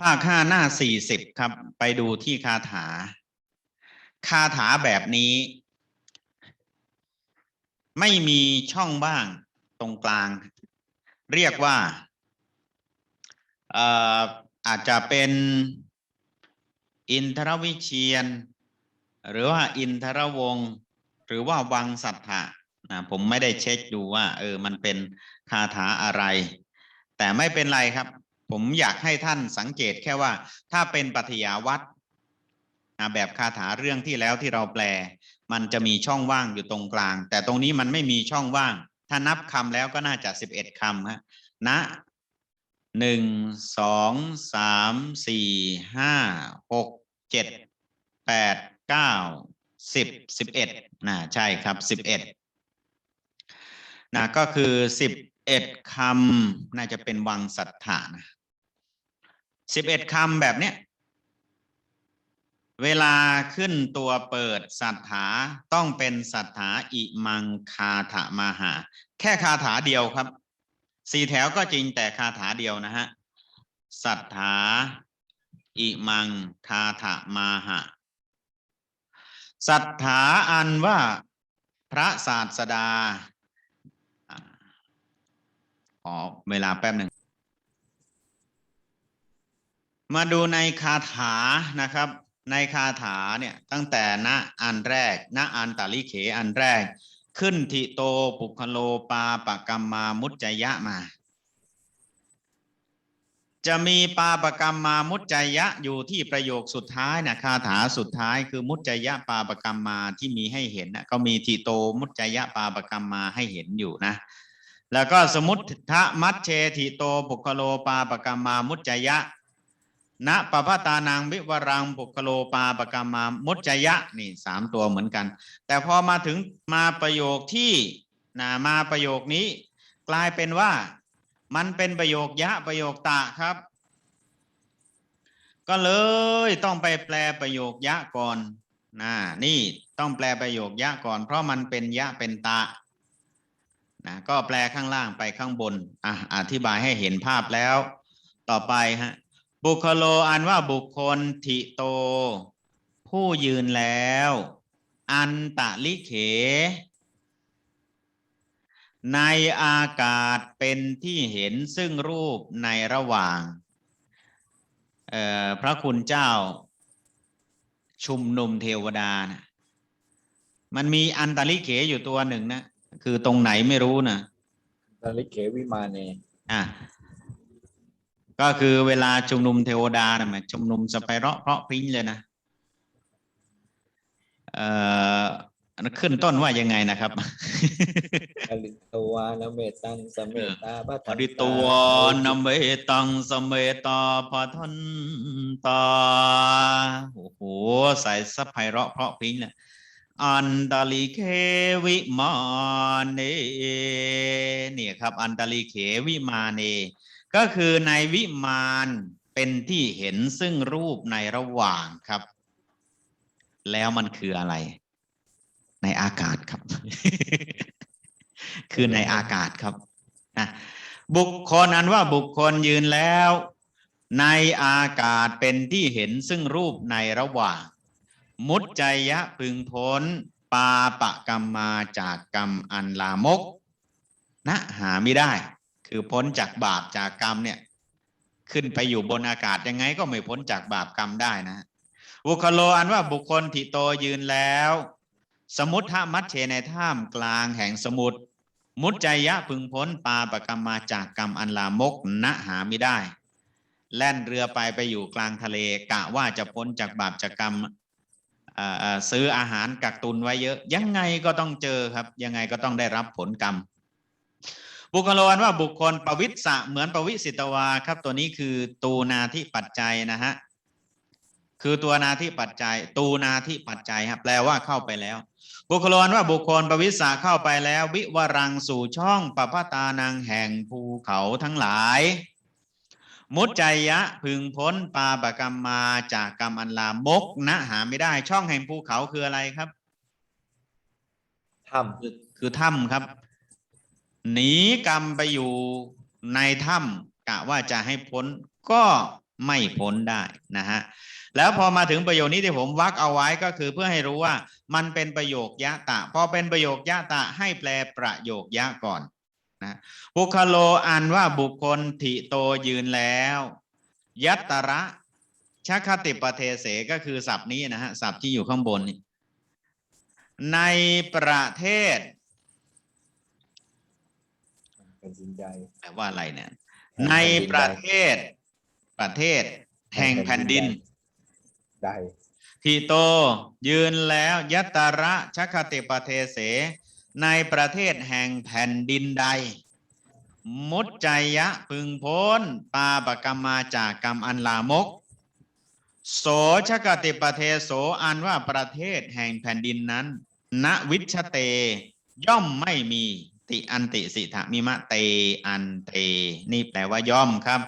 ภาคห้าหน้าสี่สิบครับ ไปดูที่คาถา คาถาแบบนี้ ไม่มีช่องว่างตรงกลาง เรียกว่าเอ่ออาจจะเป็นอินทรวิเชียน หรือว่าอินทรวงศ์หรือว่าวังสัทธะนะผมไม่ได้เช็คดูว่า เออ มันเป็นคาถาอะไร แต่ไม่เป็นไรครับ ผมอยากให้ท่านสังเกตแค่ว่า ถ้าเป็นปัทยาวัตรแบบคาถาเรื่องที่แล้วที่เราแปล มันจะมีช่องว่างอยู่ตรงกลาง แต่ตรงนี้มันไม่มีช่องว่าง ถ้านับคำแล้วก็น่าจะสิบเอ็ดคำฮะณหนึ่งสองสามสี่ห้าหกเจ็ดแปดเก้าสิบสิบเอ็ดนะใช่ครับสิบเอ็ดนะก็คือสิบเอ็ดคำน่าจะเป็นวังสัทธานะ สิบเอ็ดคำแบบเนี้ยเวลาขึ้นตัวเปิดสัทธาต้องเป็นสัทธาอิมังคาถามาหา แค่คาถาเดียวครับสี่แถวก็จริงแต่คาถาเดียวนะฮะสัทธาอิมังคาถามาหาสัทธาอันว่าพระศาสดาอ่าขอเวลาแป๊บหนึ่ง มาดูในคาถานะครับ ในคาถาเนี่ยตั้งแต่ณอันแรกณอันตาลิเขอันแรก ขึ้นทิโตปุคโลปาปกรรมมามุจจยะมา จะมีปาปกรรมมามุจจยะอยู่ที่ประโยคสุดท้ายนะคาถาสุดท้ายคือมุจจยะปาปกรรมมาที่มีให้เห็นนะก็มีทิโตมุจจยะปาปกรรมมาให้เห็นอยู่นะ แล้วก็สมุททะมัชเชทิโตปุคโลปาปกรรมมามุจจยะ ณปปตานังวิวรังปุคโลปาปกรรมามุจจยะนี่สามตัวเหมือนกัน แต่พอมาถึงมาประโยคที่นะมาประโยคนี้ กลายเป็นว่ามันเป็นประโยคยะประโยคตะครับ ก็เลยต้องไปแปลประโยคยะก่อนนะนี่ต้องแปลประโยคยะก่อน เพราะมันเป็นยะเป็นตะนะก็แปลข้างล่างไปข้างบนอะอธิบายให้เห็นภาพแล้ว ต่อไปฮะ บุคโลอันว่าบุคคลทิโต ผู้ยืนแล้ว อันตะลิเข ในอากาศเป็นที่เห็นซึ่งรูปในระหว่างเอ่อพระคุณเจ้า ชุมนุมเทวดานะมันมีอันตะลิเขอยู่ตัวหนึ่งนะ คือตรงไหนไม่รู้นะตาลิเขวิมาเนอะ ก็คือเวลาชุมนุมเทวดาเนะมันชุมนุมสไปเราะเพราะพริ้งเลยนะเอ่อขึ้นต้นว่ายังไงนะครับอริตัวนเมตังสเมตาบัอริตัวนเมตังสเมตาพะทันตาโอ้โหใส่ซับไพเราะเพราะพริ้งเลยอันตาลิเควิมาเนเนี่ยครับ อันตาลิเขวิมาเน ก็คือในวิมานเป็นที่เห็นซึ่งรูปในระหว่างครับ แล้วมันคืออะไร ในอากาศครับ คือในอากาศครับนะบุคคลอันว่าบุคคลยืนแล้ว ในอากาศเป็นที่เห็นซึ่งรูปในระหว่าง มุจจยะพึงพ้น ปาปะกรรมมาจากกรรมอันลามกนะหาไม่ได้ คือพ้นจากบาปจากกรรมเนี่ยขึ้นไปอยู่บนอากาศยังไงก็ไม่พ้นจากบาปกรรมได้นะบุคโลอันว่าบุคคลทิโตยืนแล้ว สมุทธมัชเชในท่ามกลางแห่งสมุทรมุจจยะพึงพ้นปาปกรรมมาจากกรรมอันลามกนะหาไม่ได้ แล่นเรือไปไปอยู่กลางทะเลกะว่าจะพ้นจากบาปจากกรรมซื้ออาหารกักตุนไว้เยอะ ยังไงก็ต้องเจอครับ ยังไงก็ต้องได้รับผลกรรม บุคโลอันว่าบุคคลปวิสสะเหมือนปวิสิตวาครับ ตัวนี้คือตูนาที่ปัจจัยนะฮะคือตัวนาที่ปัจจัย ตูนาที่ปัจจัยครับแปลว่าเข้าไปแล้ว บุคโลอันว่าบุคคลปวิสสะเข้าไปแล้ว วิวรังสู่ช่องปปตานังแห่งภูเขาทั้งหลาย มุจจยะพึงพ้นปาปกรรมมาจากกรรมอันลามกนะหาไม่ได้ช่องแห่งภูเขาคืออะไรครับถ้คือคือถ้ำครับ หนีกรรมไปอยู่ในถ้ำกะว่าจะให้พ้นก็ไม่พ้นได้นะฮะแล้วพอมาถึงประโยคนี้ที่ผมวักเอาไว้ก็คือเพื่อให้รู้ว่ามันเป็นประโยคยะตะ พอเป็นประโยคยะตะให้แปลประโยคยะก่อนนะบุคโลอันว่าบุคคลถิโตยืนแล้ว ยัตตระชคติปเทเสก็คือศัพท์นี้นะฮะศัพท์ที่อยู่ข้างบนนี่ในประเทศ เป็นสิน ใดแปลว่าอะไรเนี่ยแห่งในแผ่นดินประใดเทศประเทศแห่งแผ่นดินใดทีโตยืนแล้วยัตตระชคติปเทเส ในประเทศแห่งแผ่นดินใด มุจจยะพึงพ้น ปาปกรรมมาจากกรรมอันลามก โสชกติปเทโสอันว่าประเทศแห่งแผ่นดินนั้น ณวิชเตย่อมไม่มี ติอันติสิทธมิมะเตอันเต นี่แปลว่าย่อมครับ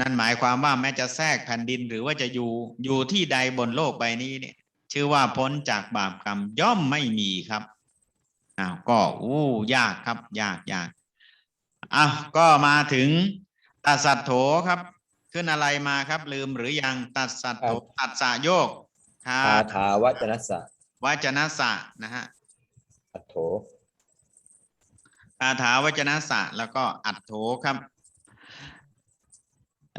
นั่นหมายความว่าแม้จะแทรกแผ่นดินหรือว่าจะอยู่อยู่ที่ใดบนโลกใบนี้เนี่ย ชื่อว่าพ้นจากบาปกรรมย่อมไม่มีครับอ้าวก็อู้ยากครับ ยากยากอ้าวก็มาถึงตัดสัตโถครับ ขึ้นอะไรมาครับ ลืมหรือยังตัดสัตโถตัดสะโยกคาคาถาวัจนสสะวจนะสะนะฮะอัตโถ คาถาวจนะสะแล้วก็อัดโถครับ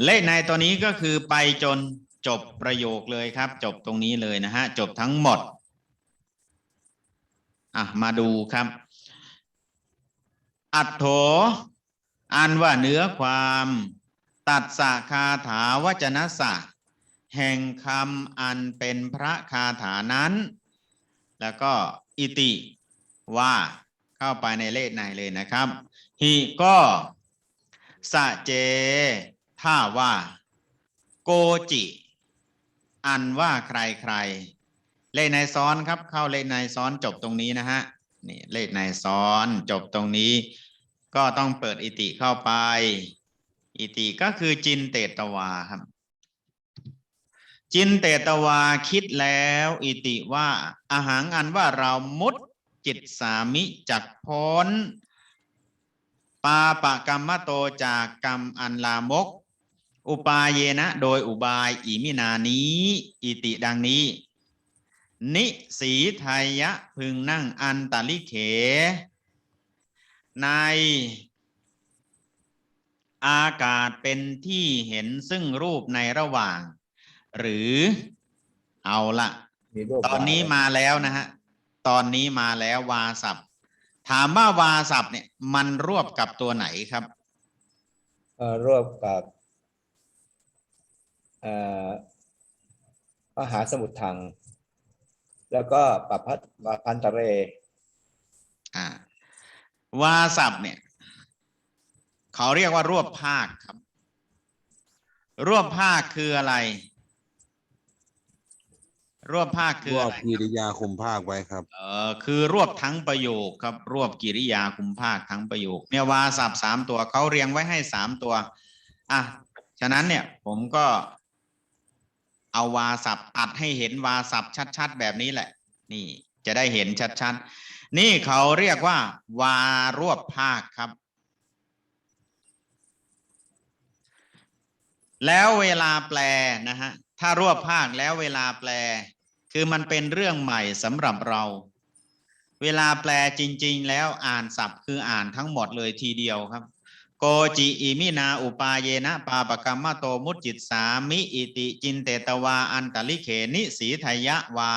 เลขในตัวนี้ก็คือไปจนจบประโยคเลยครับ จบตรงนี้เลยนะฮะ จบทั้งหมด อะ มาดูครับ อัดโถอันว่าเนื้อความ ตัดสะคาถาวจนะสะแห่งคำอันเป็นพระคาถานั้น แล้วก็อิติว่า เข้าไปในเลขในเลยนะครับหิก็สะเจถ้าว่า โกจิ อันว่าใครใคร เลขในซ้อนครับ เข้าเลขในซ้อนจบตรงนี้นะฮะนี่เลขในซ้อนจบตรงนี้ ก็ต้องเปิดอิติเข้าไป อิติก็คือจินเตตวาครับ จินเตตวาคิดแล้ว อิติว่าอาหารอันว่าเรามุด จิตสามิจักพ้น ปาปะกรรมโตจากกรรมอันลามก อุปาเยนะโดยอุบายอิมินานี้ อิติดังนี้ นิสีไทยะพึงนั่งอันตลิเข ในอากาศเป็นที่เห็นซึ่งรูปในระหว่าง หรือเอาละตอนนี้มาแล้วนะฮะ ตอนนี้มาแล้ววาสับถามว่าวาสับเนี่ยมันรวบกับตัวไหนครับเอ่อรวบกับเอ่อมหาสมุทรทังแล้วก็ปพัทปพันตะเรอ่าวาสับเนี่ย เขาเรียกว่ารวบภาคครับ รวบภาคคืออะไร รวบภาคคือรวอะบไรกิริยาคุมภาคไว้ครับ เออคือรวบทั้งประโยคครับรวบกิริยาคุมภาคทั้งประโยค เนี่ยวาสับสามตัวเขาเรียงไว้ให้สามตัวอะฉะนั้นเนี่ยผมก็ เอาวาสับตัดให้เห็นวาสับชัด ๆ แบบนี้แหละ นี่ จะได้เห็นชัดๆนี่เขาเรียกว่า วารวบภาคครับ แล้วเวลาแปลนะฮะถ้ารวบภาคแล้วเวลาแปล คือมันเป็นเรื่องใหม่สำหรับเรา เวลาแปลจริง ๆ แล้วอ่านศัพท์คืออ่านทั้งหมดเลยทีเดียวครับ โกจิอิมินาอุปาเยนะปาปกรรมโตมุจิตสามิอิติจินเตตวาอันตลิเขนิสีทยะวา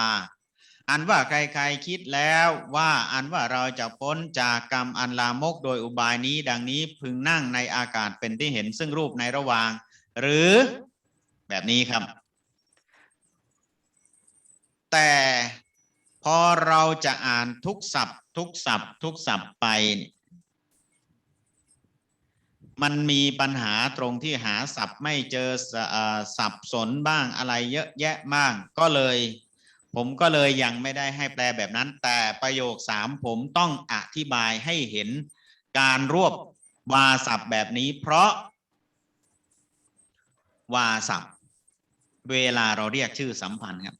อันว่าใครๆคิดแล้วว่าอันว่าเราจะพ้นจากกรรมอันลามกโดยอุบายนี้ ดังนี้พึงนั่งในอากาศเป็นที่เห็นซึ่งรูปในระหว่าง หรือแบบนี้ครับ แต่พอเราจะอ่านทุกศัพท์ ทุกศัพท์ ทุกศัพท์ไป มันมีปัญหาตรงที่หาศัพท์ไม่เจอสเอ่อสับสนบ้างอะไรเยอะแยะมากก็เลย ผมก็เลยยังไม่ได้ให้แปลแบบนั้น แต่ประโยคสามผมต้องอธิบายให้เห็นการรวบวาศัพท์แบบนี้ เพราะ วาศัพท์ เวลาเราเรียกชื่อสัมพันธ์ครับ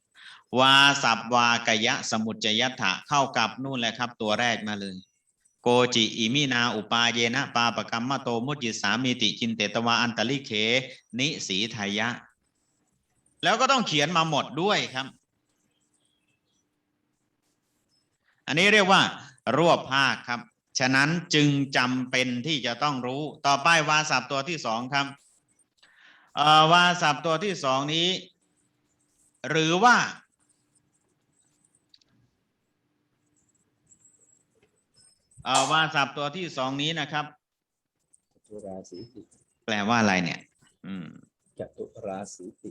วาสับวากยะสมุจจยถะเข้ากับนู่นแหละครับ ตัวแรกมาเลย โกจิอิมินาอุปาเยนะปาปกรรมโตมุจิสามิติจินเตตวาอันตลิเขนิสีทายะ แล้วก็ต้องเขียนมาหมดด้วยครับ อันนี้เรียกว่า รวบภาคครับ ฉะนั้นจึงจำเป็นที่จะต้องรู้ ต่อไปวาสับตัวที่สองครับวาสับตัวที่สองนี้ หรือว่า เอ่อวาสับตัวที่สองนี้นะครับจตุราสีติแปลว่าอะไรเนี่ย อืม จตุราสีติ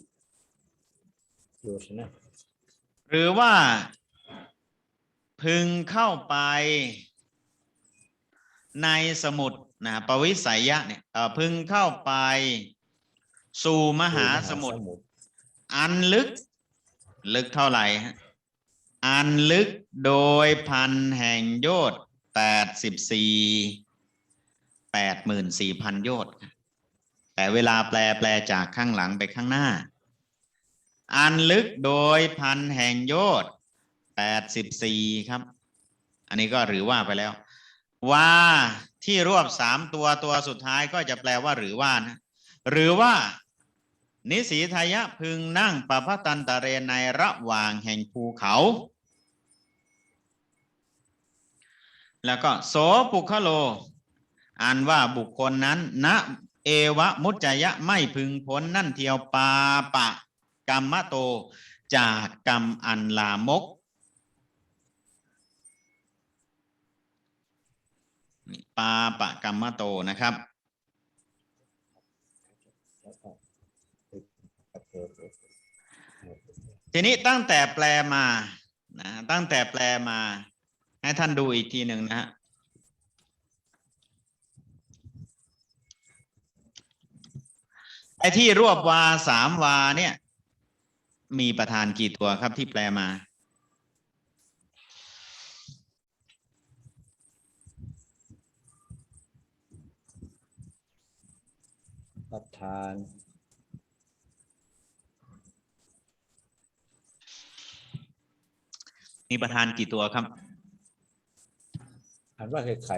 โยชนะหรือว่า พึงเข้าไป ในสมุดนะปวิสัยยะเนี่ยเอ่อพึงเข้าไป สู่มหาสมุทรมุทรอันลึก ลึกเท่าไหร่ฮะอันลึกโดยพันแห่งโยชน์ แปดสิบสี่แปดหมื่นสี่พันโยชน์แต่เวลาแปลแปลจากข้างหลังไปข้างหน้า อันลึกโดยพันแห่งโยชน์แปดสิบสี่ครับ อันนี้ก็หรือว่าไปแล้ว ว่าที่รวบสามตัวตัวสุดท้ายก็จะแปลว่าหรือว่านะหรือว่านิสีทายะพึงนั่งปะพะตันตะเรในระหว่างแห่งภูเขา แล้วก็โสปุคโลอ่านว่าบุคคลนั้นณเอวะมุจจยะไม่พึงพ้นนั่นเทียวปาปะกรรมโต จากกรรมอันลามกปาปะกรรมโตนะครับทีนี้ตั้งแต่แปลมานะตั้งแต่แปลมา ให้ท่านดูอีกทีหนึ่งนะฮะไอ้ที่รวบวาสามวาเนี่ย มีประธานกี่ตัวครับที่แปลมา ประธานมีประธานกี่ตัวครับ อ่านว่าใคร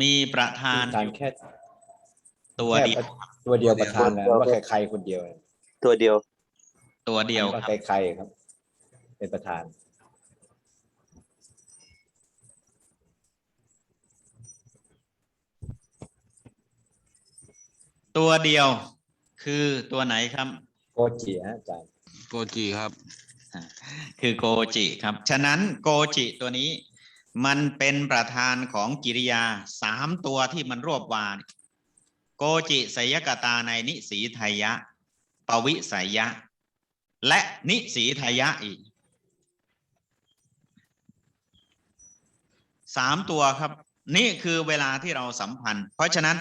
มีประๆธานประธานแค่ตัวเดียวแค่ตัวเดียวประธานนะว่าใครๆคนเดียวตัวเดียว ตัวเดียวว่าครับใครๆครับ เป็นประธาน ตัวเดียว คือตัวไหนครับ โกจิฮะอาจารย์โกจิครับ คือโกจิครับ ฉะนั้นโกจิตัวนี้ มันเป็นประธานของกิริยาสามตัวที่มันรวบวาน โกจิสยกตาในนิสีไทยะ ปวิสัยยะ และนิสีไทยะอีกสามตัวครับ นี่คือเวลาที่เราสัมพันธ์ เพราะฉะนั้น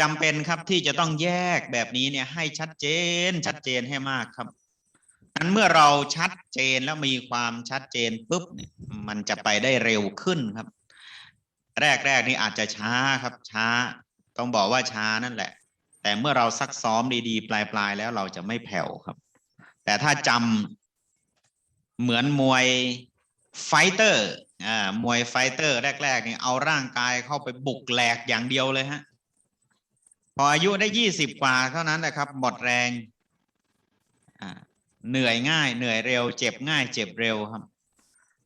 จำเป็นครับที่จะต้องแยกแบบนี้เนี่ยให้ชัดเจนชัดเจนให้มากครับ นั้นเมื่อเราชัดเจนแล้วมีความชัดเจนปุ๊บเนี่ยมันจะไปได้เร็วขึ้นครับแรกแรกๆนี่อาจจะช้าครับ ช้า ต้องบอกว่าช้านั่นแหละ แต่เมื่อเราซักซ้อมดีๆ ปลายๆ แล้วเราจะไม่แผ่วครับ แต่ถ้าจำเหมือนมวยไฟเตอร์อ่ามวยไฟเตอร์แรกๆนี่เอาร่างกายเข้าไปบุกแหลกอย่างเดียวเลยฮะพออายุได้ยี่สิบกว่าเท่านั้นนะครับ หมดแรง เหนื่อยง่าย เหนื่อยเร็ว เจ็บง่าย เจ็บเร็วครับ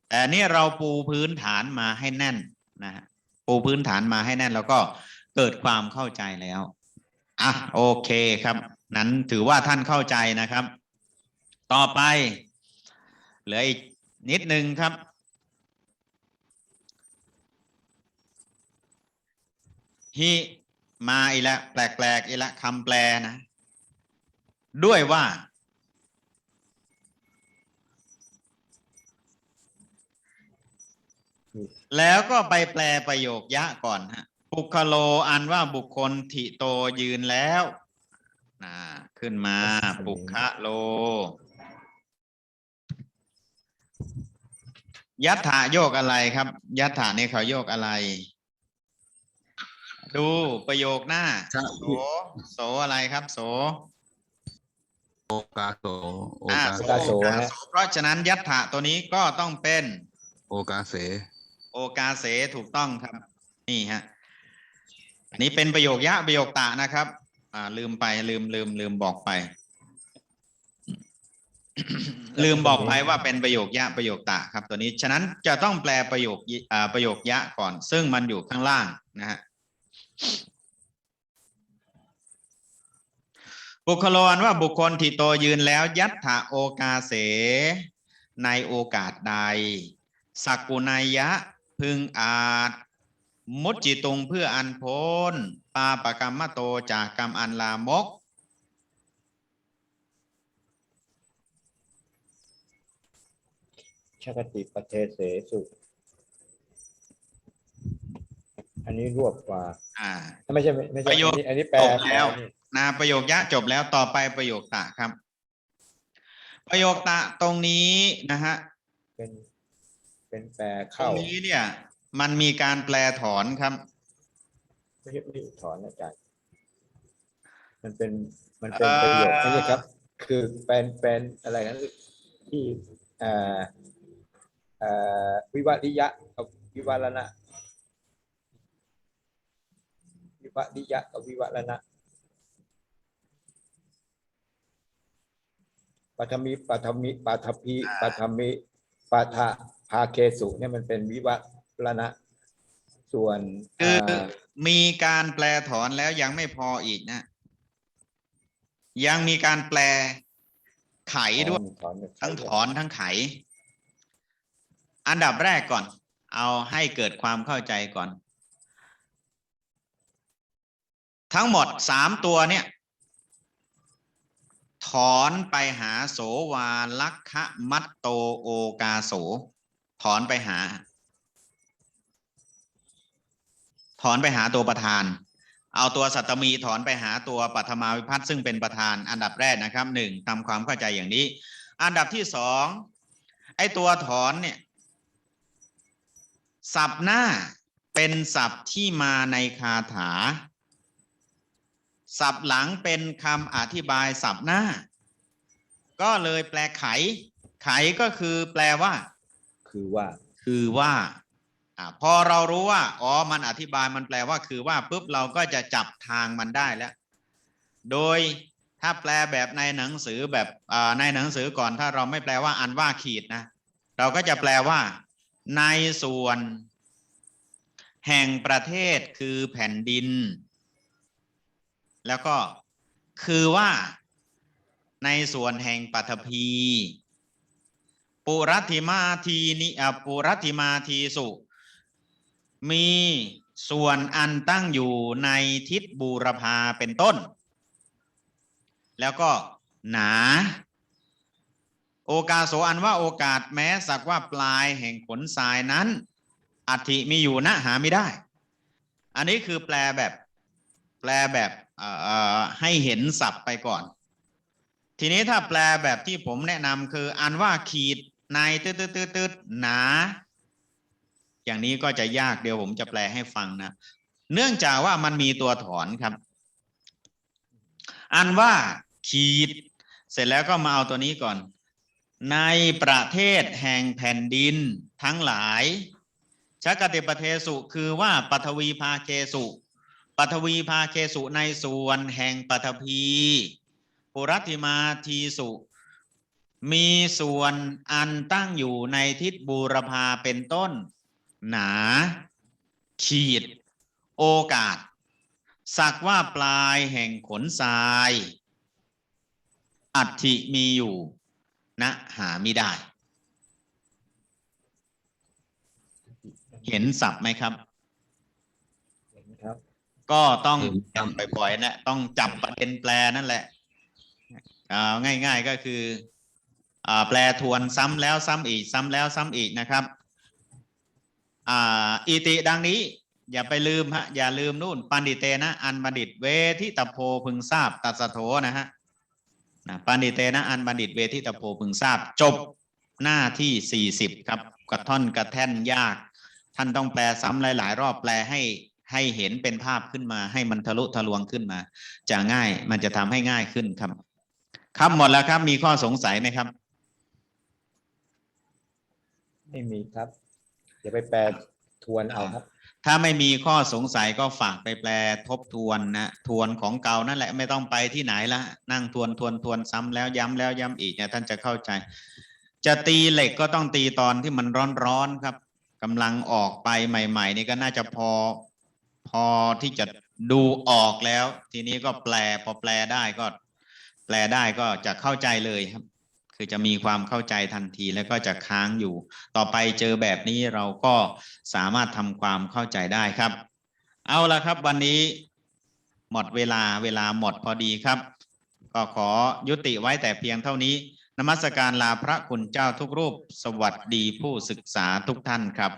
แต่นี่เราปูพื้นฐานมาให้แน่นนะฮะปูพื้นฐานมาให้แน่น แล้วก็เกิดความเข้าใจแล้วอะโอเคครับ นั้นถือว่าท่านเข้าใจนะครับ ต่อไป เหลืออีกนิดนึงครับ ฮิมาอีแล้วแปลกๆอีแล้วคำแปลนะ ด้วยว่า แล้วก็ไปแปลประโยคยะก่อนฮะปุคโลอันว่าบุคคลทิโตยืนแล้วนะขึ้นมาปุคโลยัตถาโยกอะไรครับยัตถาเนี่ยเขาโยกอะไร ดูประโยคหน้าครับโสโสอะไรครับ โสโอกาโสโออ่ากาโสโอกาโสโอกาฮะโสเพราะฉะนั้นยัตถะตัวนี้ก็ต้องเป็น โอกาเส โอกาเสถูกต้องครับ นี่ฮะอันนี้เป็นประโยคยะประโยคตะนะครับ อ่า ลืมไปลืมลืมลืมบอกไป ลืมบอกไปว่าเป็นประโยคยะประโยคตะครับ ตัวนี้ฉะนั้นจะต้องแปลประโยคอ่าประโยคยะก่อน ซึ่งมันอยู่ข้างล่างนะฮะบุคลนว่าบุคคลที่โตยืนแล้ว ยัตถะโอกาเส ในโอกาสใด สักกุณายะ พึงอาจ มุจจิตุงเพื่ออันพ้นปาปกรรมโตจากกรรมอันลามก ชกติปเทเสสุอันนี้รวบกว่า อ่า ไม่ใช่ไม่ใช่ประโยค อันนี้อันนี้แปลจบแล้วปนี่นะประโยคยะจบแล้วต่อไปประโยคตะครับ ประโยคตะตรงนี้นะฮะ เป็น เป็นแปลตรเข้างนี้เนี่ย มันมีการแปลถอนครับ ไม่ใช่ไม่ใช่ถอนอาจารย์มันเป็นมันเป็นประโยคไม่ใช่ครับ คือเป็นเป็นอะไรนั้นที่เอ่อเอ่อวิวัติยะกับวิวัลนะวิวัติยะกับวิวัลนะปัทมิปัทมิปัทพีปัทมิปัทะภาเคสุเนี่ยมันเป็นวิวัลนะส่วนคือเอ่อมีการแปลถอนแล้วยังไม่พออีกนะ ยังมีการแปลไขด้วยถอนทั้งถอนทั้งไข อันดับแรกก่อน เอาให้เกิดความเข้าใจก่อน ทั้งหมดสามตัวเนี่ย ถอนไปหาโสวาลักขมัตโตโอกาโส ถอนไปหา ถอนไปหาตัวประธาน เอาตัวสัตมีถอนไปหาตัวปัทมาวิพัฒน์ซึ่งเป็นประธานอันดับแรกนะครับหนึ่งทำความเข้าใจอย่างนี้ อันดับที่สองไอ้ตัวถอนเนี่ยศัพท์หน้าเป็นศัพท์ที่มาในคาถาศัพท์หลังเป็นคำอธิบายศัพท์หน้า ก็เลยแปลไข ไขก็คือแปลว่า คือว่า คือว่าอ่าพอเรารู้ว่า อ๋อ มันอธิบายมันแปลว่าคือว่าปุ๊บเราก็จะจับทางมันได้แล้ว โดยถ้าแปลแบบในหนังสือแบบอ่าในหนังสือก่อนถ้าเราไม่แปลว่าอันว่าขีดนะ เราก็จะแปลว่า ในส่วน แห่งประเทศคือแผ่นดิน แล้วก็คือว่าในส่วนแห่งปัทภี ปุรัติมาทีนิอะปุรัติมาทีสุ มีส่วนอันตั้งอยู่ในทิศบูรพาเป็นต้น แล้วก็หนา โอกาสโสอันว่าโอกาสแม้สักว่าปลายแห่งขนทรายนั้นอัฐิมีอยู่นะหาไม่ได้ อันนี้คือแปลแบบแปลแบบเอ่อให้เห็นศัพท์ไปก่อน ทีนี้ถ้าแปลแบบที่ผมแนะนำคืออันว่าขีด ในตืดตืดตืดตืดหนา อย่างนี้ก็จะยากเดี๋ยวผมจะแปลให้ฟังนะ เนื่องจากว่ามันมีตัวถอนครับ อันว่าขีด เสร็จแล้วก็มาเอาตัวนี้ก่อน ในประเทศแห่งแผ่นดินทั้งหลายชกติปเทสุคือว่าปฐวีภาเคสุปฐวีภาเคสุในส่วนแห่งปฐพีปุรัติมาทีสุ มีส่วนอันตั้งอยู่ในทิศบูรพาเป็นต้น หนา ขีด โอกาส สักว่าปลายแห่งขนทราย อัฐิมีอยู่นะหาไม่ได้ เห็นศัพท์ไหมครับเห็นครับ ก็ต้องเห็นครับจำบ่อยๆนะต้องจับประเด็นแปลนั่นแหละเอาง่ายๆก็คืออ่า แปลทวนซ้ำแล้วซ้ำอีก ซ้ำแล้วซ้ำอีกนะครับอิติดังนี้อย่าไปลืมฮะอย่าลืมนู่นปันดิเตนะ อันบัณฑิตเวทิตโพพึงทราบตัสโถนะฮะนะปันดิเตนะอันบัณฑิตเวทิตโพพึงทราบ จบหน้าที่สี่สิบครับกระท่อนกระแท่นยาก ท่านต้องแปลซ้ำหลาย ๆ รอบแปลให้ให้เห็นเป็นภาพขึ้นมา ให้มันทะลุทะลวงขึ้นมา จะง่ายมันจะทำให้ง่ายขึ้นครับ ครับหมดแล้วครับมีข้อสงสัยไหมครับ ไม่มีครับอย่าไปแปลทวนเอาครับ ถ้าไม่มีข้อสงสัยก็ฝากไปแปลทบทวนนะทวนของเก่านั่นแหละไม่ต้องไปที่ไหนละนั่งทวนทวนทวนซ้ำแล้วย้ำแล้วย้ำอีกเนี่ยท่านจะเข้าใจ จะตีเหล็กก็ต้องตีตอนที่มันร้อนๆครับกำลังออกไปใหม่ ๆ นี่ก็น่าจะพอพอที่จะดูออกแล้ว ทีนี้ก็แปลพอแปลได้ก็ แปลได้ก็จะเข้าใจเลยครับ คือจะมีความเข้าใจทันทีแล้วก็จะค้างอยู่ ต่อไปเจอแบบนี้เราก็สามารถทำความเข้าใจได้ครับ เอาละครับวันนี้หมดเวลาเวลาหมดพอดีครับ ก็ขอยุติไว้แต่เพียงเท่านี้นมัสการลาพระคุณเจ้าทุกรูป สวัสดีผู้ศึกษาทุกท่านครับ